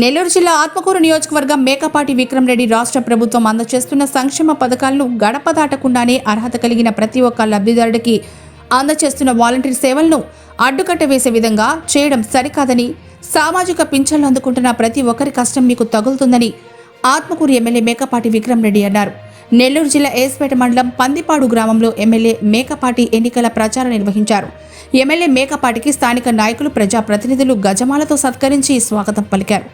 నెల్లూరు జిల్లా ఆత్మకూరు నియోజకవర్గం మేకపాటి విక్రమ్ రెడ్డి రాష్ట్ర ప్రభుత్వం అందజేస్తున్న సంక్షేమ పథకాలను గడప దాటకుండానే అర్హత కలిగిన ప్రతి ఒక్క లబ్ధిదారుడికి అందజేస్తున్న వాలంటీర్ సేవలను అడ్డుకట్ట వేసే విధంగా చేయడం సరికాదని సామాజిక పింఛన్లు అందుకుంటున్న ప్రతి ఒక్కరి కష్టం మీకు తగులుతుందని ఆత్మకూరు ఎమ్మెల్యే మేకపాటి విక్రమ్ రెడ్డి అన్నారు. నెల్లూరు జిల్లా ఏస్పేట మండలం పందిపాడు గ్రామంలో ఎమ్మెల్యే మేకపాటి ఎన్నికల ప్రచారం నిర్వహించారు. ఎమ్మెల్యే మేకపాటికి స్థానిక నాయకులు ప్రజాప్రతినిధులు గజమాలతో సత్కరించి స్వాగతం పలికారు.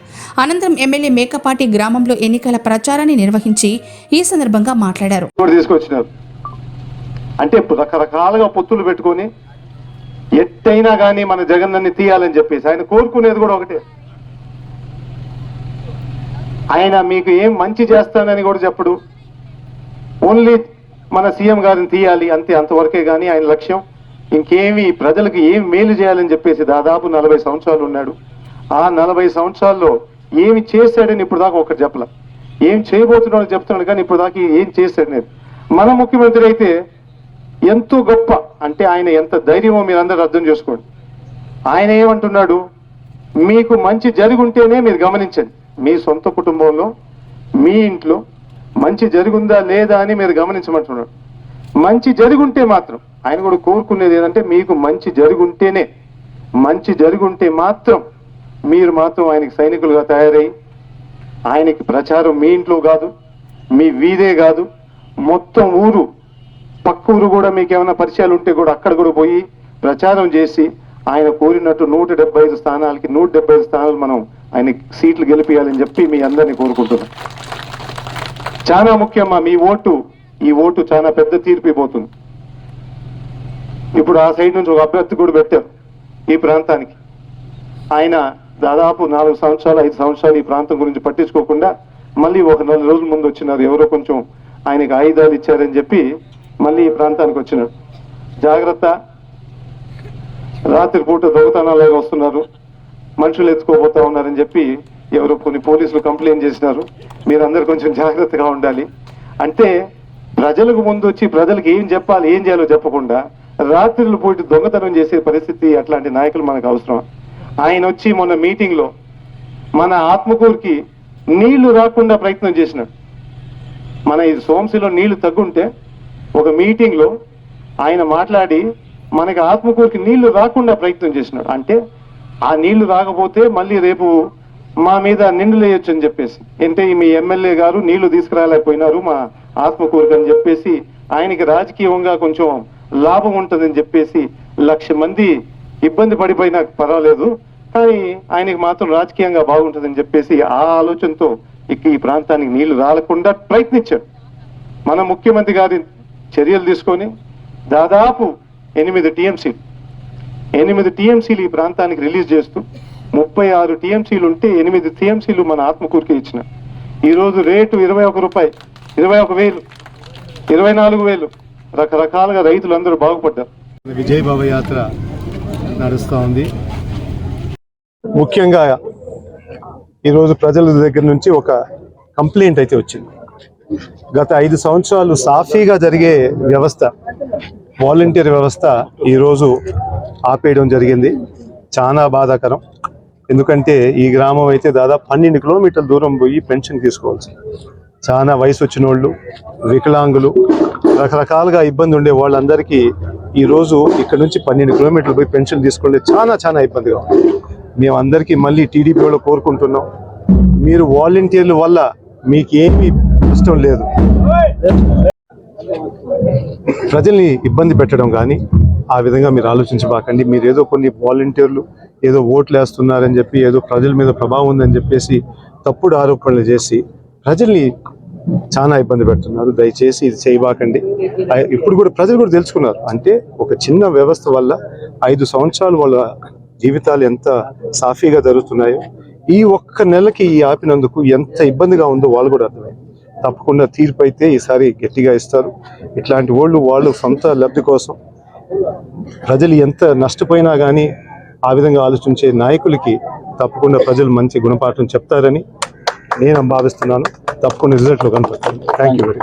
అనంతరం ఎమ్మెల్యే మేకపాటి గ్రామంలో ఎన్నికల ప్రచారాన్ని నిర్వహించి ఈ సందర్భంగా మాట్లాడారు. తీసుకొచ్చినారు? అంటే రకరకాలుగా పొత్తులు పెట్టుకొని ఎట్టయినా కానీ మన జగన్నాన్ని తీయాలని చెప్పేసి ఆయన కోరుకునేది కూడా ఒకటే. ఆయన మీకు ఏం మంచి చేస్తానని కూడా చెప్పడు. ఓన్లీ మన సీఎం గారిని తీయాలి అంతే అంతవరకే కానీ ఆయన లక్ష్యం. ఇంకేమి ప్రజలకు ఏం మేలు చేయాలని చెప్పేసి దాదాపు నలభై సంవత్సరాలు ఉన్నాడు. ఆ నలభై సంవత్సరాల్లో ఏమి చేశాడని ఇప్పుడు దాకా ఒకటి చెప్పల. ఏం చేయబోతున్నాడని చెప్తున్నాడు కానీ ఇప్పుడు దాకా ఏం చేశాడు నేను మన ముఖ్యమంత్రి అయితే ఎంతో గొప్ప అంటే ఆయన ఎంత ధైర్యమో మీరందరూ అర్థం చేసుకోండి. ఆయన ఏమంటున్నాడు? మీకు మంచి జరుగుంటేనే మీరు గమనించండి. మీ సొంత కుటుంబంలో మీ ఇంట్లో మంచి జరుగుందా లేదా అని మీరు గమనించమంటున్నాడు. మంచి జరుగుంటే మాత్రం ఆయన కూడా కోరుకునేది ఏంటంటే మీకు మంచి జరుగుంటేనే మంచి జరుగుంటే మాత్రం మీరు మాత్రం ఆయనకి సైనికులుగా తయారై ఆయనకి ప్రచారం మీ ఇంట్లో కాదు మీ వీధే కాదు మొత్తం ఊరు పక్క ఊరు కూడా మీకు ఏమైనా పరిచయాలు ఉంటే కూడా అక్కడ కూడా పోయి ప్రచారం చేసి ఆయన కోరినట్టు నూట డెబ్బై ఐదు స్థానాలకి నూట డెబ్బై ఐదు స్థానాలు మనం ఆయన సీట్లు గెలిపియాలని చెప్పి మీ అందరినీ కోరుకుంటున్నాం. చాలా ముఖ్యమ్మా మీ ఓటు ఈ ఓటు చాలా పెద్ద తీర్పు ఇవ్వబోతుంది ఇప్పుడు ఆ సైడ్ నుంచి ఒక అభ్యర్థి కూడా పెట్టారు ఈ ప్రాంతానికి. ఆయన దాదాపు నాలుగు సంవత్సరాలు ఐదు సంవత్సరాలు ఈ ప్రాంతం గురించి పట్టించుకోకుండా మళ్ళీ ఒక నెల రోజుల ముందు వచ్చినారు. ఎవరో కొంచెం ఆయనకి ఆయుధాలు ఇచ్చారని చెప్పి మళ్ళీ ఈ ప్రాంతానికి వచ్చినాడు జాగ్రత్త. రాత్రి పూట వస్తున్నారు. మనుషులు ఎత్తుకోబోతా ఉన్నారని చెప్పి ఎవరో కొన్ని పోలీసులు కంప్లైంట్ చేసినారు. మీరందరూ కొంచెం జాగ్రత్తగా ఉండాలి. అంటే ప్రజలకు ముందు వచ్చి ప్రజలకు ఏం చెప్పాలి ఏం చేయాలో చెప్పకుండా రాత్రులు పోటీ దొంగతనం చేసే పరిస్థితి అట్లాంటి నాయకులు మనకు అవసరం. ఆయన వచ్చి మొన్న మీటింగ్లో మన ఆత్మకూరుకి నీళ్ళు రాకుండా ప్రయత్నం చేసినాడు. మన ఈ సోంసిలో నీళ్ళు తగ్గుంటే ఒక మీటింగ్లో ఆయన మాట్లాడి మనకి ఆత్మకూరుకి నీళ్ళు రాకుండా ప్రయత్నం చేసినాడు. అంటే ఆ నీళ్ళు రాకపోతే మళ్ళీ రేపు మా మీద నిండులు వేయొచ్చు అని చెప్పేసి. అంటే మీ ఎమ్మెల్యే గారు నీళ్ళు తీసుకురాలేకపోయినారు మా ఆత్మకూరుకు అని చెప్పేసి. ఆయనకి రాజకీయంగా కొంచెం లాభం ఉంటుందని చెప్పేసి లక్ష మంది ఇబ్బంది పడిపోయినా పర్వాలేదు. కానీ ఆయనకి మాత్రం రాజకీయంగా బాగుంటుందని చెప్పేసి ఆ ఆలోచనతో ఇక ఈ ప్రాంతానికి నీళ్ళు రాలకుండా ప్రయత్నించాడు మన ముఖ్యమంత్రి గారి చర్యలు తీసుకొని దాదాపు ఎనిమిది టీఎంసీలు ఎనిమిది టీఎంసీలు ఈ ప్రాంతానికి రిలీజ్ చేస్తూ ముప్పై ఆరు టీఎంసీలు ఉంటే ఎనిమిది టీఎంసీలు మన ఆత్మకూరుకి ఇచ్చిన. ఈరోజు రేటు ఇరవై ఒక రూపాయి ఇరవై ఒక వేలు ఇరవై నాలుగు వేలు. రకరకాలుగా రైతులందరూ బాగుపడ్డారు. విజయ్ బాబా యాత్ర నడుస్తూ ఉంది. ముఖ్యంగా ఈరోజు ప్రజల దగ్గర నుంచి ఒక కంప్లైంట్ అయితే వచ్చింది. గత ఐదు సంవత్సరాలు సాఫీగా జరిగే వ్యవస్థ వాలంటీర్ వ్యవస్థ ఈరోజు ఆపేయడం జరిగింది. చాలా బాధాకరం. ఎందుకంటే ఈ గ్రామం అయితే దాదాపు పన్నెండు కిలోమీటర్ల దూరం పోయి పెన్షన్ తీసుకోవాల్సి చాలా వయసు వచ్చిన వాళ్ళు వికలాంగులు రకరకాలుగా ఇబ్బంది ఉండే వాళ్ళందరికీ ఈరోజు ఇక్కడ నుంచి పన్నెండు కిలోమీటర్లు పోయి పెన్షన్ తీసుకుంటే చాలా చాలా ఇబ్బందిగా ఉంది. మేము అందరికీ మళ్ళీ టీడీపీ వాళ్ళు కోరుకుంటున్నాం. మీరు వాలంటీర్ల వల్ల మీకేమీ ఇష్టం లేదు. ప్రజల్ని ఇబ్బంది పెట్టడం కానీ ఆ విధంగా మీరు ఆలోచించబాకండి. మీరు ఏదో కొన్ని వాలంటీర్లు ఏదో ఓట్లు వేస్తున్నారని చెప్పి ఏదో ప్రజల మీద ప్రభావం ఉందని చెప్పేసి తప్పుడు ఆరోపణలు చేసి ప్రజల్ని చాలా ఇబ్బంది పెడుతున్నారు. దయచేసి ఇది చేయబాకండి. ఇప్పుడు కూడా ప్రజలు కూడా తెలుసుకున్నారు. అంటే ఒక చిన్న వ్యవస్థ వల్ల ఐదు సంవత్సరాలు వాళ్ళ జీవితాలు ఎంత సాఫీగా జరుగుతున్నాయో ఈ ఒక్క నెలకి ఈ ఆపినందుకు ఎంత ఇబ్బందిగా ఉందో వాళ్ళు కూడా అర్థమైంది తప్పకుండా తీర్పు అయితే ఈసారి గట్టిగా ఇస్తారు. ఇట్లాంటి వాళ్ళు వాళ్ళు సొంత లబ్ధి కోసం ప్రజలు ఎంత నష్టపోయినా కానీ ఆ విధంగా ఆలోచించే నాయకులకి తప్పకుండా ప్రజలు మంచి గుణపాఠం చెప్తారని నేను భావిస్తున్నాను. తప్పకుండా రిజల్ట్లో కనపడుతుంది. Thank you very